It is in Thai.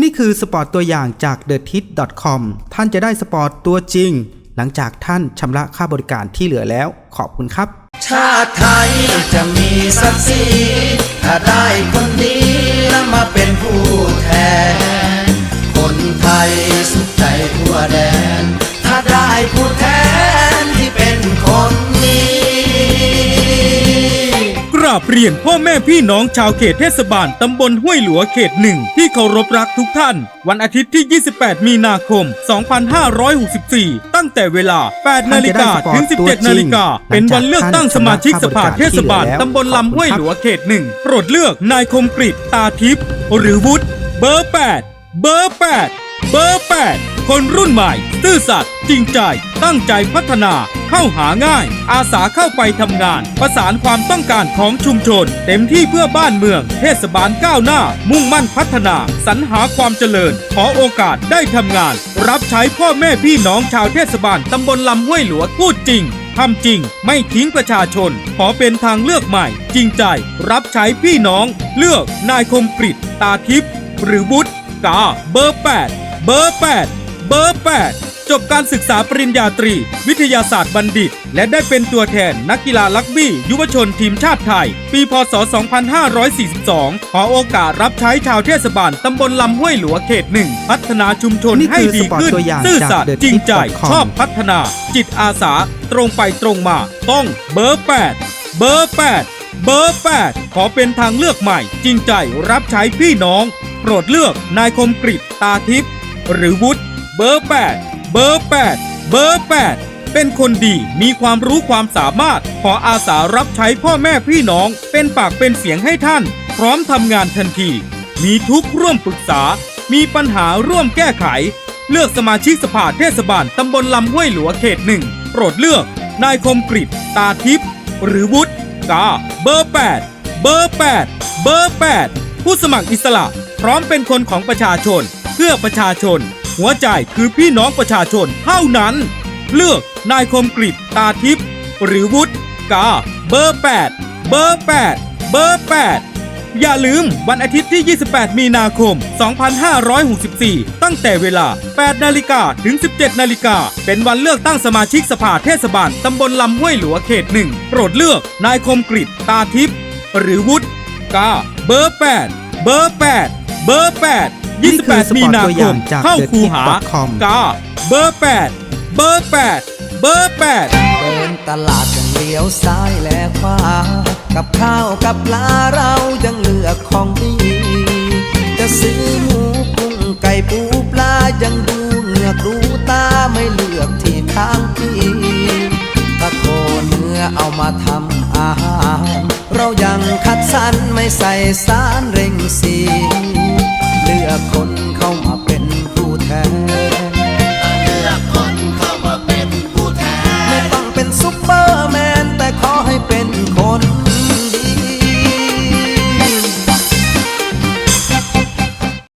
นี่คือสปอร์ตตัวอย่างจาก t h e t i t c o m ท่านจะได้สปอร์ตตัวจริง หลังจากท่านชำระค่าบริการที่เหลือแล้ว ขอบคุณครับ ชาติไทยจะมีศักดิ์ศรีถ้าได้คนดีแล้วมาเป็นผู้แทน คนไทยสุขใจทั่วแดน ถ้าได้ผู้แทน กราบเรียนพ่อแม่พี่น้องชาวเขตเทศบาลตำบลห้วยหลวเขตหนึ่งที่เคารพรักทุกท่าน วันอาทิตย์ที่ 28 มีนาคม 2564 ตั้งแต่เวลา 8 นาฬิกาถึง 17 นาฬิกา เป็นวันเลือกตั้งสมาชิกสภาเทศบาลตำบลลำห้วยหลวเขตหนึ่งโปรดเลือกนายคมกริตตาทิพย์หรือวุฒิเบอร์ 8 เบอร์ 8 เบอร์ 8 คนรุ่นใหม่ ซื่อสัตย์ จริงใจตั้งใจพัฒนาเข้าหาง่าย อาสาเข้าไปทำงาน ประสานความต้องการของชุมชน เต็มที่เพื่อบ้านเมือง เทศบาลก้าวหน้า มุ่งมั่นพัฒนา สรรหาความเจริญ ขอโอกาสได้ทำงาน รับใช้พ่อแม่พี่น้องชาวเทศบาลตำบลลำห้วยหลวงพูดจริงทำจริง ไม่ทิ้งประชาชน ขอเป็นทางเลือกใหม่ จริงใจ รับใช้พี่น้อง เลือกนายคมกริตตาทิพย์หรือวุฒิกาเบอร์ 8 เบอร์ 8 เบอร์ 8 จบการศึกษาปริญญาตรี วิทยาศาสตร์บัณฑิต และได้เป็นตัวแทนนักกีฬาลักบี้ ยุวชนทีมชาติไทย ปีพศ 2542 ขอโอกาสรับใช้ชาวเทศบาลตำบลลำห้วยหลวเขตหนึ่ง พัฒนาชุมชนนให้ดีขึ้นสปอร์ตตัวอย่างซื่อสัตย์จริงใจ ชอบพัฒนา จิตอาสา ตรงไปตรงมา ต้องเบอร์ 8 เบอร์ 8 เบอร์ 8 ขอเป็นทางเลือกใหม่ จริงใจรับใช้พี่น้อง โปรดเลือกนายคมกริตตาทิพย์หรือวุฒิเบอร์ 8 เบอร์ 8 เบอร์ 8 เป็นคนดีมีความรู้ความสามารถ ขออาสารับใช้พ่อแม่พี่น้อง เป็นปากเป็นเสียงให้ท่าน พร้อมทำงานทันที มีทุกข์ร่วมปรึกษา มีปัญหาร่วมแก้ไข เลือกสมาชิกสภาเทศบาลตำบลลำห้วยหลวเขตหนึ่งโปรดเลือก นายคมกริตตาทิพย์หรือวุฒิกาเบอร์ 8 เบอร์ 8 เบอร์ 8 ผู้สมัครอิสระ พร้อมเป็นคนของประชาชน เพื่อประชาชน หัวใจคือพี่น้องประชาชนเท่านั้น เลือกนายคมกริตตาทิพย์หรือวุฒิกาเบอร์ 8 เบอร์ 8 เบอร์ 8 อย่าลืมวันอาทิตย์ที่ 28 มีนาคม 2564 ตั้งแต่เวลา 8 นาฬิกาถึง 17 นาฬิกา เป็นวันเลือกตั้งสมาชิกสภาเทศบาลตำบลลำห้วยหลวเขตหนึ่งโปรดเลือกนายคมกริตตาทิพย์หรือวุฒิกาเบอร์ 8 เบอร์ 8 เบอร์ 8 28 มีปอร์ตนาตัวอคย่างมจากเข้า The คูหา Tip.com กาเบอร์ 8 เบอร์ 8 เบอร์ 8 เดินตลาดยังเลี้ยวซ้ายและขวา กับข้าวกับปลาเรายังเลือกของดี จะซื้อหมูกุ้งไก่ปูปลายังดูเหงือกดูตาไม่เลือกที่ทางพี่ถ้าโคเนื้อเอามาทำอาหาร เรายังคัดสรรไม่ใส่สารเร่งสี เลือกคนเข้ามาเป็นผู้แทน